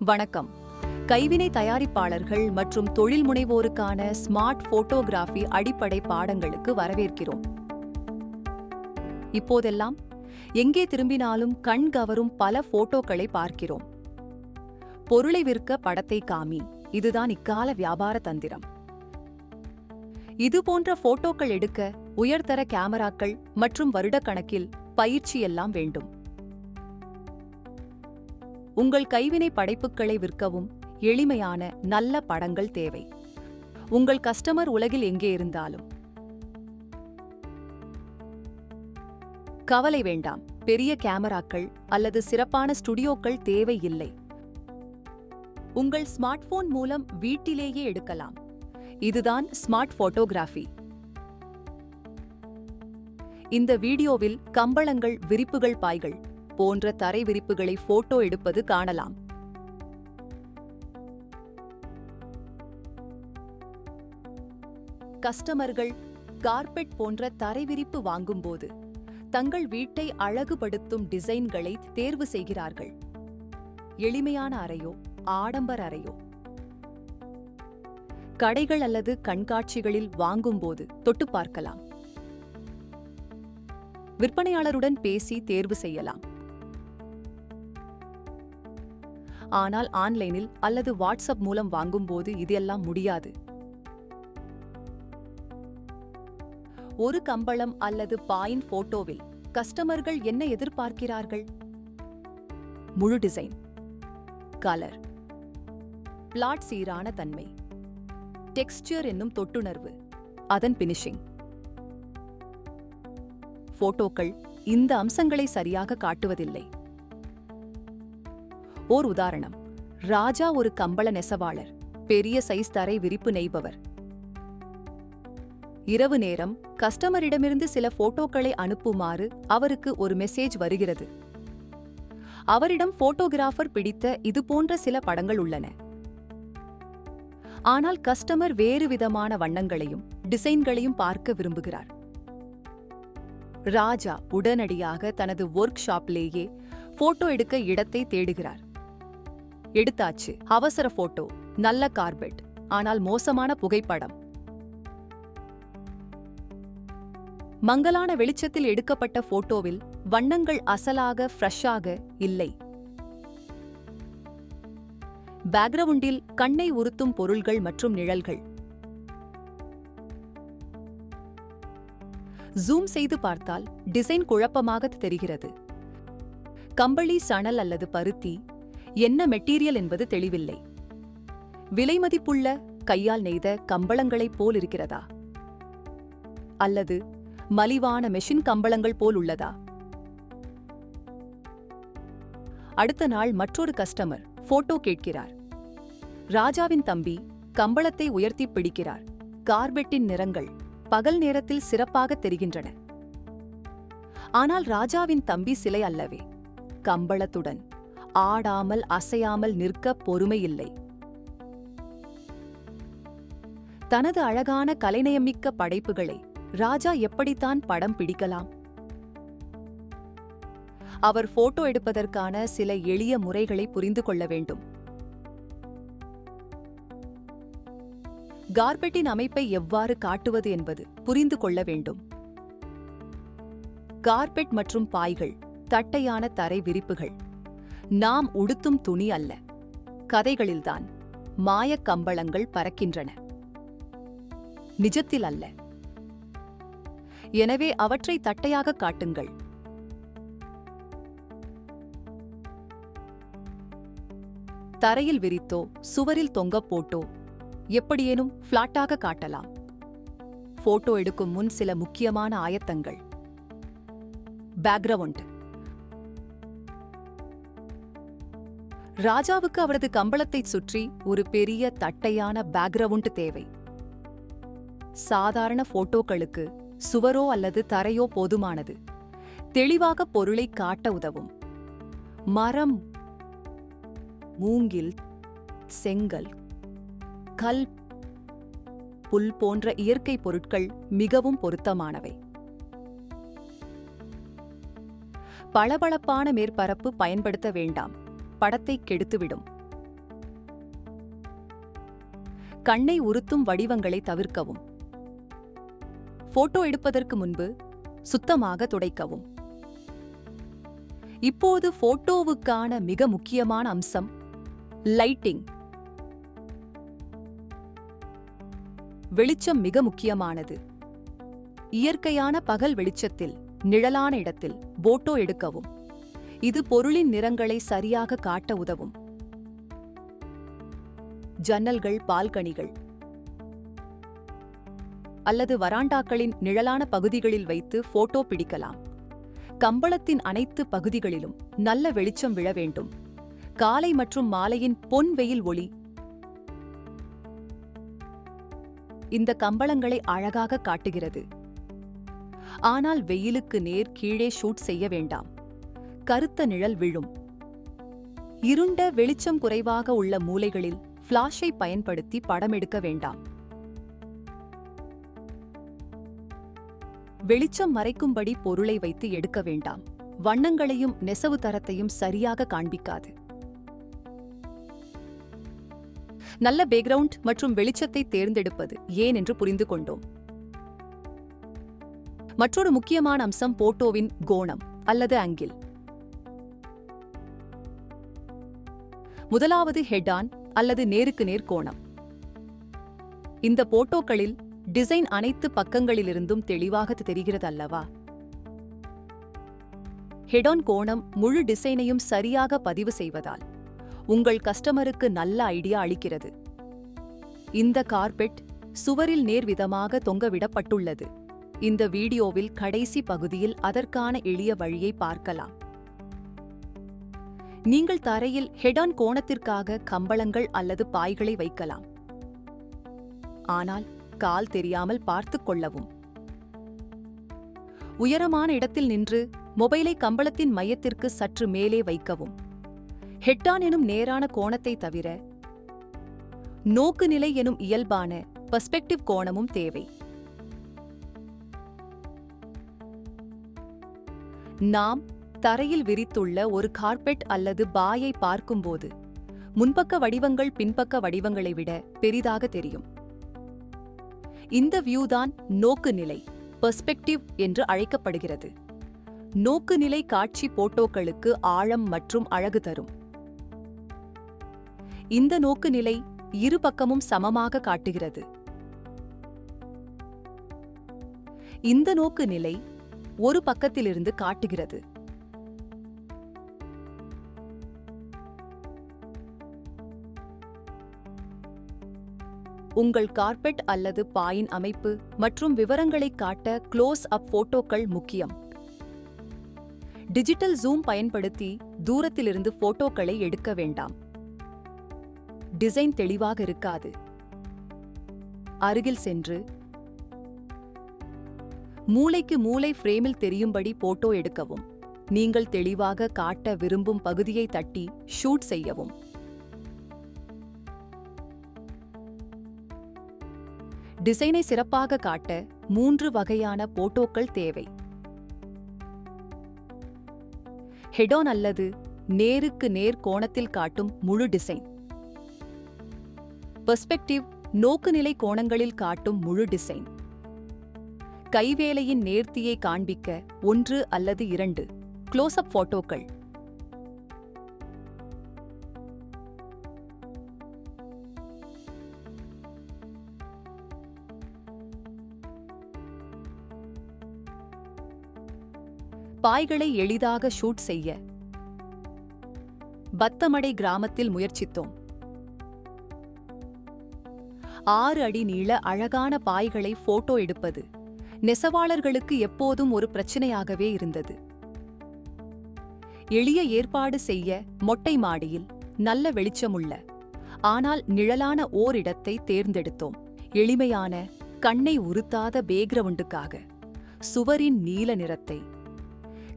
வணக்கம். கைவினை தயாரிப்பாளர்கள் மற்றும் தொழில் முனைவோருக்கான ஸ்மார்ட் போட்டோகிராஃபி அடிப்படை பாடங்களுக்கு வரவேற்கிறோம். இப்போதெல்லாம் எங்கே திரும்பினாலும் கண் கவரும் பல போட்டோக்களை பார்க்கிறோம். பொருளை விற்க படத்தை காமி இதுதான் இக்கால வியாபார தந்திரம். இது போன்ற போட்டோக்கள் எடுக்க உயர்தர கேமராக்கள் மற்றும் வருடக்கணக்கில் பயிற்சி எல்லாம் வேண்டும். உங்கள் கைவினை படைப்புகளை விற்கவும் எளிமையான நல்ல படங்கள் தேவை. உங்கள் கஸ்டமர் உலகில் எங்கே இருந்தாலும். கவலை வேண்டாம் பெரிய கேமராக்கள் அல்லது சிறப்பான ஸ்டுடியோக்கள் தேவையில்லை உங்கள் ஸ்மார்ட்போன் மூலம் வீட்டிலேயே எடுக்கலாம். இதுதான் ஸ்மார்ட் போட்டோகிராஃபி. இந்த வீடியோவில் கம்பளங்கள் விரிப்புகள் பாய்கள் போன்ற தரை விரிப்புகளை போட்டோ எடுப்பது காணலாம். கஸ்டமர்கள் கார்பெட் போன்ற தரைவிரிப்பு வாங்கும்போது தங்கள் வீட்டை அழகுபடுத்தும் டிசைன்களை தேர்வு செய்கிறார்கள். எளிமையான அறையோ ஆடம்பர அறையோ. கடைகள் அல்லது கண்காட்சிகளில் வாங்கும்போது தொட்டு பார்க்கலாம். விற்பனையாளருடன் பேசி தேர்வு செய்யலாம். ஆனால் ஆன்லைனில் அல்லது வாட்ஸ்அப் மூலம் வாங்கும்போது இதெல்லாம் முடியாது. ஒரு கம்பளம் அல்லது பாயின் போட்டோவில் கஸ்டமர்கள் என்ன எதிர்பார்க்கிறார்கள்? முழு டிசைன். கலர். பிளாட் சீரான தன்மை. டெக்ஸ்டியர் என்னும் தொட்டுணர்வு. அதன் பினிஷிங் போட்டோக்கள் இந்த அம்சங்களை சரியாக காட்டுவதில்லை. ஓர் உதாரணம். ராஜா ஒரு கம்பள நெசவாளர். பெரிய சைஸ் தரை விரிப்பு நெய்பவர். இரவு நேரம் கஸ்டமரிடமிருந்து சில போட்டோக்களை அனுப்புமாறு அவருக்கு ஒரு மெசேஜ் வருகிறது. அவரிடம் போட்டோகிராஃபர் பிடித்த இது போன்ற சில படங்கள் உள்ளன. ஆனால் கஸ்டமர் வேறு விதமான வண்ணங்களையும் டிசைன்களையும் பார்க்க விரும்புகிறார். ராஜா உடனடியாக தனது ஒர்க் ஷாப்லேயே போட்டோ எடுக்க இடத்தை தேடுகிறார். எடுத்தாச்சு. அவசர போட்டோ. நல்ல கார்பெட். ஆனால் மோசமான புகைப்படம். மங்கலான வெளிச்சத்தில் எடுக்கப்பட்ட போட்டோவில் வண்ணங்கள் அசலாக ஃப்ரெஷ்ஷாக இல்லை. பேக்ரவுண்டில் கண்ணை உறுத்தும் பொருள்கள் மற்றும் நிழல்கள். ஜூம் செய்து பார்த்தால் டிசைன் குழப்பமாக தெரிகிறது. கம்பளி சணல் அல்லது பருத்தி என்ன மெட்டீரியல் என்பது தெளிவில்லை. விலைமதிப்புள்ள கையால் நெய்த கம்பளங்களைப் போல் இருக்கிறதா? அல்லது மலிவான மெஷின் கம்பளங்கள் போல் உள்ளதா? அடுத்த நாள் மற்றொரு கஸ்டமர் போட்டோ கேட்கிறார். ராஜாவின் தம்பி கம்பளத்தை உயர்த்தி பிடிக்கிறார். கார்பெட்டின் நிறங்கள் பகல் நேரத்தில் சிறப்பாக தெரிகின்றன. ஆனால் ராஜாவின் தம்பி சிலை அல்லவே. கம்பளத்துடன் ஆடாமல் அசையாமல் நிற்க பொறுமையில்லை. தனது அழகான கலைநயமிக்க படைப்புகளை ராஜா எப்படித்தான் படம் பிடிக்கலாம்? அவர் போட்டோ எடுப்பதற்கான சில எளிய முறைகளை புரிந்து கொள்ள வேண்டும். கார்பெட்டின் அமைப்பை எவ்வாறு காட்டுவது என்பது புரிந்து கொள்ள வேண்டும். கார்பெட் மற்றும் பாய்கள் தட்டையான தரை விரிப்புகள். நாம் உடுத்தும் துணி அல்ல. கதைகளில்தான் மாயக் கம்பளங்கள் பறக்கின்றன. நிஜத்தில் அல்ல. எனவே அவற்றை தட்டையாக காட்டுங்கள். தரையில் விரித்தோ சுவரில் தொங்க போட்டோ எப்படியேனும் ஃப்ளாட்டாக காட்டலாம். போட்டோ எடுக்கும் முன் சில முக்கியமான ஆயத்தங்கள். பேக்ரவுண்ட் ராஜாவுக்கு அவரது கம்பளத்தைச் சுற்றி ஒரு பெரிய தட்டையான பேக்ரவுண்ட் தேவை. சாதாரண போட்டோக்களுக்கு சுவரோ அல்லது தரையோ போதுமானது. தெளிவாக பொருளை காட்ட உதவும். மரம் மூங்கில் செங்கல் கல் புல் போன்ற இயற்கை பொருட்கள் மிகவும் பொருத்தமானவை. பளபளப்பான மேற்பரப்பு பயன்படுத்த வேண்டாம். படத்தை கெடுத்துவிடும். கண்ணை உறுத்தும் வடிவங்களை தவிர்க்கவும். போட்டோ எடுப்பதற்கு முன்பு சுத்தமாக துடைக்கவும். இப்போது போட்டோவுக்கான மிக முக்கியமான அம்சம் லைட்டிங். வெளிச்சம் மிக முக்கியமானது. இயற்கையான பகல் வெளிச்சத்தில் நிழலான இடத்தில் போட்டோ எடுக்கவும். இது பொருளின் நிறங்களை சரியாக காட்ட உதவும். ஜன்னல்கள் பால்கனிகள். அல்லது வராண்டாக்களின் நிழலான பகுதிகளில் வைத்து போட்டோ பிடிக்கலாம். கம்பளத்தின் அனைத்து பகுதிகளிலும் நல்ல வெளிச்சம் விழ வேண்டும். காலை மற்றும் மாலையின் பொன் வெயில் ஒளி. இந்த கம்பளங்களை அழகாக காட்டுகிறது. ஆனால் வெயிலுக்கு நேர் கீழே ஷூட் செய்ய வேண்டாம். கருத்த நிழல் விழும். இருண்ட வெளிச்சம் குறைவாக உள்ள மூலைகளில் ஃப்ளாஷை பயன்படுத்தி படம் எடுக்க வேண்டாம். வெளிச்சம் மறைக்கும்படி பொருளை வைத்து எடுக்க வேண்டாம். வண்ணங்களையும் நெசவு தரத்தையும் சரியாக காண்பிக்காது. நல்ல பேக்ரவுண்ட் மற்றும் வெளிச்சத்தை தேர்ந்தெடுப்பது ஏன் என்று புரிந்து கொண்டோம். மற்றொரு முக்கியமான அம்சம் போட்டோவின் கோணம் அல்லது அங்கில் முதலாவது ஹெட் ஆன் அல்லது நேருக்கு நேர் கோணம். இந்த போட்டோக்களில் டிசைன் அனைத்து பக்கங்களிலிருந்தும் தெளிவாக தெரிகிறது அல்லவா ஹெடான் கோணம் முழு டிசைனையும் சரியாக பதிவு செய்வதால் உங்கள் கஸ்டமருக்கு நல்ல ஐடியா அளிக்கிறது. இந்த கார்பெட் சுவரில் நேர்விதமாக தொங்கவிடப்பட்டுள்ளது. இந்த வீடியோவில் கடைசி பகுதியில் அதற்கான எளிய வழியை பார்க்கலாம். நீங்கள் தரையில் ஹெடான் கோணத்திற்காக கம்பளங்கள் அல்லது பாய்களை வைக்கலாம். ஆனால் கால் தெரியாமல் பார்த்து கொள்ளவும். உயரமான இடத்தில் நின்று மொபைலை கம்பளத்தின் மையத்திற்கு சற்று மேலே வைக்கவும். ஹெட்டான் எனும் நேரான கோணத்தை தவிர நோக்கு நிலை எனும் இயல்பான பர்ஸ்பெக்டிவ் கோணமும் தேவை. நாம் தரையில் விரித்துள்ள ஒரு கார்பெட் அல்லது பாயை பார்க்கும்போது முன்பக்க வடிவங்கள் பின்பக்க வடிவங்களை விட பெரிதாக தெரியும். இந்த வியூ தான் நோக்கு நிலை பெர்ஸ்பெக்டிவ் என்று அழைக்கப்படுகிறது. நோக்கு நிலை காட்சி போட்டோக்களுக்கு ஆழம் மற்றும் அழகு தரும். இந்த நோக்கு நிலை இரு பக்கமும் சமமாக காட்டுகிறது. இந்த நோக்கு நிலை ஒரு பக்கத்திலிருந்து காட்டுகிறது. உங்கள் கார்பெட் அல்லது பாயின் அமைப்பு மற்றும் விவரங்களைக் காட்ட க்ளோஸ் அப் போட்டோக்கள் முக்கியம். டிஜிட்டல் ஜூம் பயன்படுத்தி தூரத்திலிருந்து போட்டோக்களை எடுக்க வேண்டாம். டிசைன் தெளிவாக இருக்காது. அருகில் சென்று மூளைக்கு மூளை ஃப்ரேமில் தெரியும்படி போட்டோ எடுக்கவும். நீங்கள் தெளிவாக காட்ட விரும்பும் பகுதியை தட்டி ஷூட் செய்யவும். டிசைனை சிறப்பாக காட்ட மூன்று வகையான போட்டோக்கள் தேவை. ஹெடோன் அல்லது நேருக்கு நேர் கோணத்தில் காட்டும் முழு டிசைன். பெர்ஸ்பெக்டிவ் நோக்குநிலை கோணங்களில் காட்டும் முழு டிசைன். கைவேலையின் நேர்த்தியை காண்பிக்க ஒன்று அல்லது இரண்டு. க்ளோஸ்அப் போட்டோக்கள். பாய்களை எளிதாக ஷூட் செய்ய. பத்தமடை கிராமத்தில் முயற்சித்தோம். ஆறு அடி நீள அழகான பாய்களை போட்டோ எடுப்பது நெசவாளர்களுக்கு எப்போதும் ஒரு பிரச்சனையாகவே இருந்தது. எளிய ஏற்பாடு செய்ய மொட்டை மாடியில் நல்ல வெளிச்சமுள்ள ஆனால் நிழலான ஓரிடத்தை தேர்ந்தெடுத்தோம். எளிமையான கண்ணை உறுத்தாத பேக்ரவுண்டுக்காக சுவரின் நீல நிறத்தை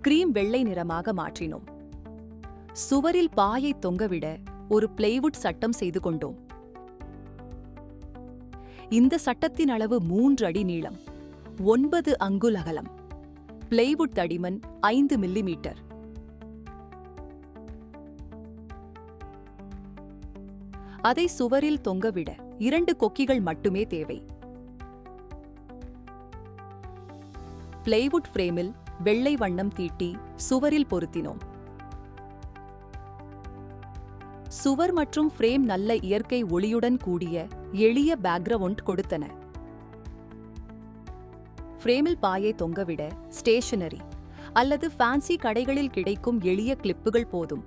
கிரீம் வெள்ளை நிறமாக மாற்றினோம். சுவரில் பாயை தொங்கவிட ஒரு பிளேவுட் சட்டம் செய்து கொண்டோம். இந்த சட்டத்தின் அளவு மூன்று அடி நீளம் ஒன்பது அங்குல் அகலம் பிளேவுட் தடிமன் ஐந்து மில்லிமீட்டர் அதை சுவரில் தொங்கவிட இரண்டு கொக்கிகள் மட்டுமே தேவை. பிளேவுட் ஃப்ரேமில் வெள்ளை வண்ணம் தீட்டி சுவரில் பொருத்தினோம். சுவர் மற்றும் ஃப்ரேம் நல்ல இயற்கை ஒளியுடன் கூடிய எளிய பேக்ரவுண்ட் கொடுத்தன. ஃப்ரேமில் பாயை தொங்கவிட ஸ்டேஷனரி அல்லது ஃபேன்சி கடைகளில் கிடைக்கும் எளிய கிளிப்புகள் போதும்.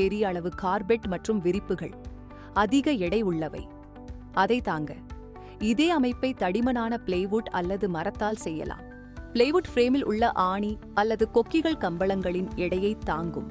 பெரிய அளவு கார்பெட் மற்றும் விரிப்புகள். அதிக எடை உள்ளவை. அதை தாங்க. இதே அமைப்பை தடிமனான பிளேவுட் அல்லது மரத்தால் செய்யலாம். பிளேவுட் ஃப்ரேமில் உள்ள ஆணி அல்லது கொக்கிகள் கம்பளங்களின் எடையை தாங்கும்.